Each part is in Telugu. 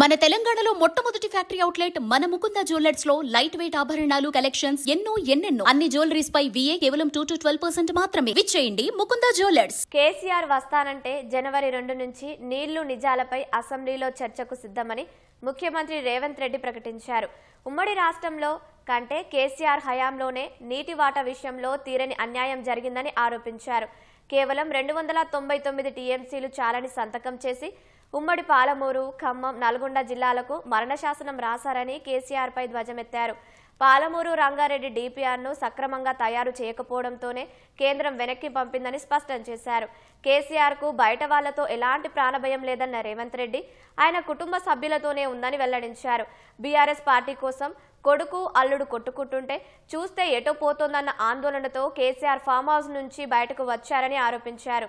మన తెలంగాణలో మొట్టమొదటి ఫ్యాక్టరీ అవుట్లెట్ మన ముకుంద జ్యువెలర్స్లో లైట్ వెయిట్ ఆభరణాలు కలెక్షన్స్ ఎన్నో ఎన్నెన్నో. అన్ని జ్యువెలరీస్ పై విఏ కేవలం టూ టు ట్వెల్వ్ పర్సెంట్ మాత్రమే. విచ్చేయండి ముకుంద జ్యువెలర్స్. కేసీఆర్ వస్తానంటే జనవరి రెండు నుంచి నీళ్ళు నిజాలపై అసెంబ్లీలో చర్చకు సిద్ధమని ముఖ్యమంత్రి రేవంత్ రెడ్డి ప్రకటించారు. ఉమ్మడి రాష్ట్రంలో కంటే కేసీఆర్ హయాంలోనే నీటి వాటా విషయంలో తీరని అన్యాయం జరిగిందని ఆరోపించారు. కేవలం రెండు వందల తొంభై తొమ్మిది టీఎంసీలు చాలని సంతకం చేసి ఉమ్మడి పాలమూరు ఖమ్మం నల్గొండ జిల్లాలకు మరణశాసనం రాశారని కేసీఆర్పై ధ్వజమెత్తారు. పాలమూరు రంగారెడ్డి డిపిఆర్ను సక్రమంగా తయారు చేయకపోవడంతోనే కేంద్రం వెనక్కి పంపిందని స్పష్టం చేశారు. కేసీఆర్కు బయట వాళ్ళతో ఎలాంటి ప్రాణభయం లేదన్న రేవంత్ రెడ్డి ఆయన కుటుంబ సభ్యులతోనే ఉందని వెల్లడించారు. బీఆర్ఎస్ పార్టీ కోసం కొడుకు అల్లుడు కొట్టుకుంటుంటే చూస్తే ఎటో పోతోందన్న ఆందోళనతో కేసీఆర్ ఫామ్ హౌస్ నుంచి బయటకు వచ్చారని ఆరోపించారు.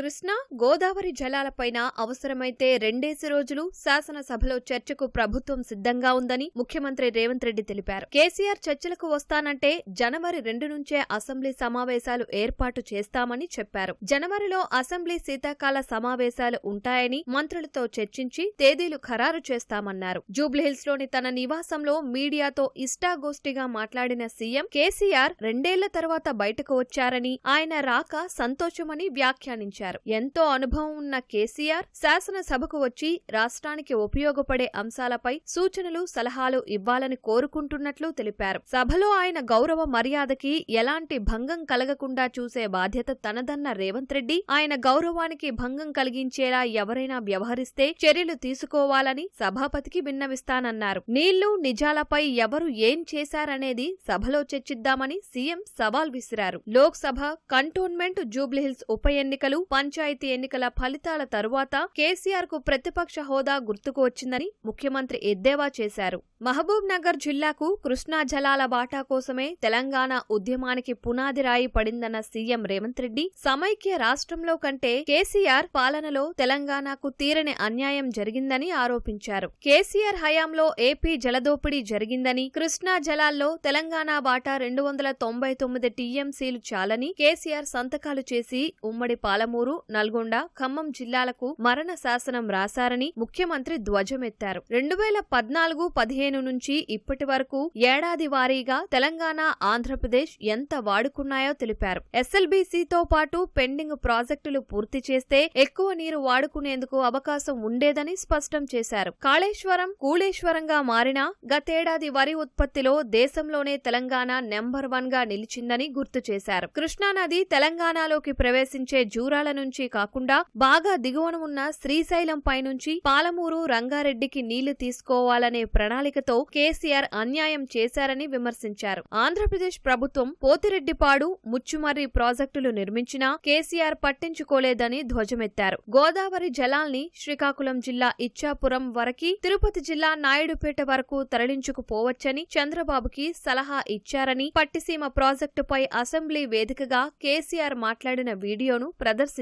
కృష్ణా గోదావరి జలాలపైన అవసరమైతే రెండేసి రోజులు శాసనసభలో చర్చకు ప్రభుత్వం సిద్ధంగా ఉందని ముఖ్యమంత్రి రేవంత్ రెడ్డి తెలిపారు. కేసీఆర్ చర్చలకు వస్తానంటే జనవరి రెండు నుంచే అసెంబ్లీ సమావేశాలు ఏర్పాటు చేస్తామని చెప్పారు. జనవరిలో అసెంబ్లీ శీతాకాల సమావేశాలు ఉంటాయని మంత్రులతో చర్చించి తేదీలు ఖరారు చేస్తామన్నారు. జూబ్లీహిల్స్లోని తన నివాసంలో మీడియాతో ఇష్టాగోష్ఠిగా మాట్లాడిన సీఎం కేసీఆర్ రెండేళ్ళ తర్వాత బయటకు వచ్చారని ఆయన రాక సంతోషమని వ్యాఖ్యానించారు. ఎంతో అనుభవం ఉన్న కేసీఆర్ శాసనసభకు వచ్చి రాష్ట్రానికి ఉపయోగపడే అంశాలపై సూచనలు సలహాలు ఇవ్వాలని కోరుకుంటున్నట్లు తెలిపారు. సభలో ఆయన గౌరవ మర్యాదకి ఎలాంటి భంగం కలగకుండా చూసే బాధ్యత తనదన్న రేవంత్ రెడ్డి. ఆయన గౌరవానికి భంగం కలిగించేలా ఎవరైనా వ్యవహరిస్తే చర్యలు తీసుకోవాలని సభాపతికి విన్నవిస్తానన్నారు. నీళ్ళు నిజాలపై ఎవరు ఏం చేశారనేది సభలో చర్చిద్దామని సీఎం సవాల్ విసిరారు. లోక్సభ కంటోన్మెంట్ జూబ్లీహిల్స్ ఉప ఎన్నికలు పంచాయతీ ఎన్నికల ఫలితాల తరువాత కేసీఆర్కు ప్రతిపక్ష హోదా గుర్తుకు వచ్చిందని ముఖ్యమంత్రి ఎద్దేవా చేశారు. మహబూబ్ నగర్ జిల్లాకు కృష్ణా జలాల బాటా కోసమే తెలంగాణ ఉద్యమానికి పునాది రాయి పడిందన్న సీఎం రేవంత్ రెడ్డి సమైక్య రాష్ట్రంలో కంటే కేసీఆర్ పాలనలో తెలంగాణకు తీరని అన్యాయం జరిగిందని ఆరోపించారు. కేసీఆర్ హయాంలో ఏపీ జలదోపిడీ జరిగిందని కృష్ణా జలాల్లో తెలంగాణ బాటా రెండు వందల తొంభై తొమ్మిది టీఎంసీలు చాలని కేసీఆర్ సంతకాలు చేసి ఉమ్మడి పాలమూరు నల్గొండ ఖమ్మం జిల్లాలకు మరణ శాసనం రాశారని ముఖ్యమంత్రి ధ్వజమెత్తారు. రెండు వేల పద్నాలుగు పదిహేను నుంచి ఇప్పటి వరకు ఏడాది వారీగా తెలంగాణ ఆంధ్రప్రదేశ్ ఎంత వాడుకున్నాయో తెలిపారు. ఎస్ఎల్బీసీతో పాటు పెండింగ్ ప్రాజెక్టులు పూర్తి చేస్తే ఎక్కువ నీరు వాడుకునేందుకు అవకాశం ఉండేదని స్పష్టం చేశారు. కాళేశ్వరం కూళేశ్వరంగా మారినా గతేడాది వరి ఉత్పత్తిలో దేశంలోనే తెలంగాణ నెంబర్ వన్గా నిలిచిందని గుర్తు చేశారు. కృష్ణానది తెలంగాణలోకి ప్రవేశించే జూరాల నుంచి కాకుండా బాగా దిగువన ఉన్న శ్రీశైలం పైనుంచి పాలమూరు రంగారెడ్డికి నీళ్ళు తీసుకోవాలనే ప్రణాళికతో కేసీఆర్ అన్యాయం చేశారని విమర్శించారు. ఆంధ్రప్రదేశ్ ప్రభుత్వం పోతిరెడ్డిపాడు ముచ్చుమర్రి ప్రాజెక్టులు నిర్మించినా కేసీఆర్ పట్టించుకోలేదని ధ్వజమెత్తారు. గోదావరి జలాల్ని శ్రీకాకుళం జిల్లా ఇచ్చాపురం వరకి తిరుపతి జిల్లా నాయుడుపేట వరకు తరలించుకుపోవచ్చని చంద్రబాబుకి సలహా ఇచ్చారని పట్టిసీమ ప్రాజెక్టుపై అసెంబ్లీ వేదికగా కేసీఆర్ మాట్లాడిన వీడియోను ప్రదర్శించారు.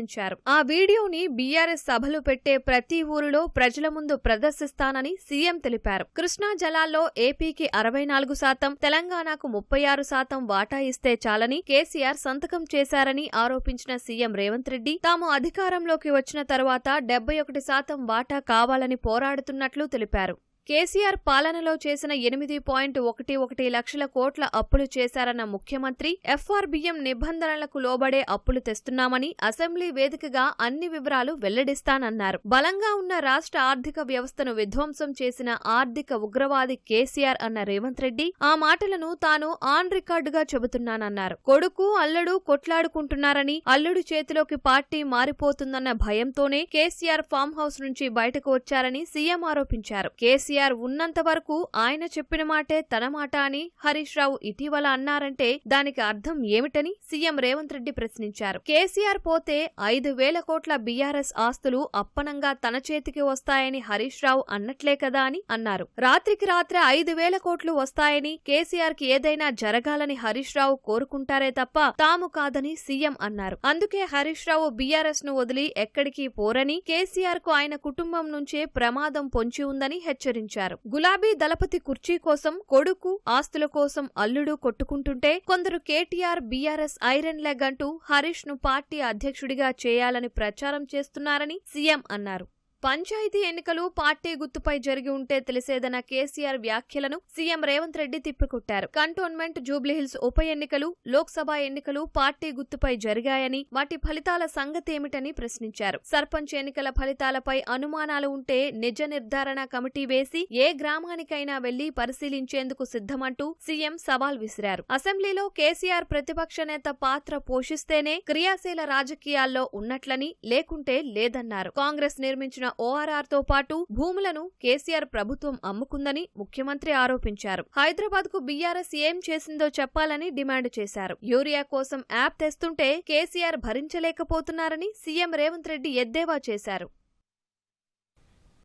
ఆ వీడియోని బీఆర్ఎస్ సభలు పెట్టే ప్రతి ఊరిలో ప్రజల ముందు ప్రదర్శిస్తానని సీఎం తెలిపారు. కృష్ణా జలాల్లో ఏపీకి అరవై నాలుగు శాతం తెలంగాణకు ముప్పై ఆరు శాతం వాటా ఇస్తే చాలని కేసీఆర్ సంతకం చేశారని ఆరోపించిన సీఎం రేవంత్ రెడ్డి తాము అధికారంలోకి వచ్చిన తర్వాత డెబ్బై ఒకటి శాతం వాటా కావాలని పోరాడుతున్నట్లు తెలిపారు. కేసీఆర్ పాలనలో చేసిన ఎనిమిది పాయింట్ ఒకటి ఒకటి లక్షల కోట్ల అప్పులు చేశారన్న ముఖ్యమంత్రి ఎఫ్ఆర్బిఎం నిబంధనలకు లోబడే అప్పులు తెస్తున్నామని అసెంబ్లీ వేదికగా అన్ని వివరాలు వెల్లడిస్తానన్నారు. బలంగా ఉన్న రాష్ట్ర ఆర్థిక వ్యవస్థను విధ్వంసం చేసిన ఆర్థిక ఉగ్రవాది కేసీఆర్ అన్న రేవంత్ రెడ్డి ఆ మాటలను తాను ఆన్ రికార్డుగా చెబుతున్నానన్నారు. కొడుకు అల్లుడు కొట్లాడుకుంటున్నారని అల్లుడు చేతిలోకి పార్టీ మారిపోతుందన్న భయంతోనే కేసీఆర్ ఫామ్ హౌస్ నుంచి బయటకు వచ్చారని సీఎం ఆరోపించారు. కేసీఆర్ ఉన్నంత వరకు ఆయన చెప్పిన మాటే తన మాట అని హరీష్ రావు ఇటీవల అన్నారంటే దానికి అర్థం ఏమిటని సీఎం రేవంత్ రెడ్డి ప్రశ్నించారు. కేసీఆర్ పోతే ఐదు వేల కోట్ల బీఆర్ఎస్ ఆస్తులు అప్పనంగా తన చేతికి వస్తాయని హరీష్ రావు అన్నట్లే కదా అని అన్నారు. రాత్రికి రాత్రే ఐదు వేల కోట్లు వస్తాయని కేసీఆర్కి ఏదైనా జరగాలని హరీష్ రావు కోరుకుంటారే తప్ప తాము కాదని సీఎం అన్నారు. అందుకే హరీష్ రావు బీఆర్ఎస్ను వదిలి ఎక్కడికి పోరని కేసీఆర్కు ఆయన కుటుంబం నుంచే ప్రమాదం పొంచి ఉందని హెచ్చరించారు. గులాబీ దళపతి కుర్చీ కోసం కొడుకు ఆస్తుల కోసం అల్లుడు కొట్టుకుంటుంటే కొందరు కేటీఆర్ బీఆర్ఎస్ ఐరన్ లెగ్ అంటూ హరీష్ను పార్టీ అధ్యక్షుడిగా చేయాలని ప్రచారం చేస్తున్నారని సీఎం అన్నారు. పంచాయతీ ఎన్నికలు పార్టీ గుర్తుపై జరిగి ఉంటే తెలిసేదన్న కేసీఆర్ వ్యాఖ్యలను సీఎం రేవంత్ రెడ్డి తిప్పికొట్టారు. కంటోన్మెంట్ జూబ్లీహిల్స్ ఉప ఎన్నికలు లోక్సభ ఎన్నికలు పార్టీ గుర్తుపై జరిగాయని వాటి ఫలితాల సంగతేమిటని ప్రశ్నించారు. సర్పంచ్ ఎన్నికల ఫలితాలపై అనుమానాలు ఉంటే నిజ నిర్ధారణ కమిటీ వేసి ఏ గ్రామానికైనా వెళ్ళి పరిశీలించేందుకు సిద్ధమంటూ సీఎం సవాల్ విసిరారు. అసెంబ్లీలో కేసీఆర్ ప్రతిపక్ష నేత పాత్ర పోషిస్తేనే క్రియాశీల రాజకీయాల్లో ఉన్నట్లని లేకుంటే లేదన్నారు. కాంగ్రెస్ నిర్మించిన ఓఆర్ఆర్తో పాటు భూములను కేసీఆర్ ప్రభుత్వం అమ్ముకుందని ముఖ్యమంత్రి ఆరోపించారు. హైదరాబాద్కు బీఆర్ఎస్ ఏం చేసిందో చెప్పాలని డిమాండ్ చేశారు. యూరియా కోసం యాప్ తెస్తుంటే కేసీఆర్ భరించలేకపోతున్నారని సీఎం రేవంత్ రెడ్డి ఎద్దేవా చేశారు.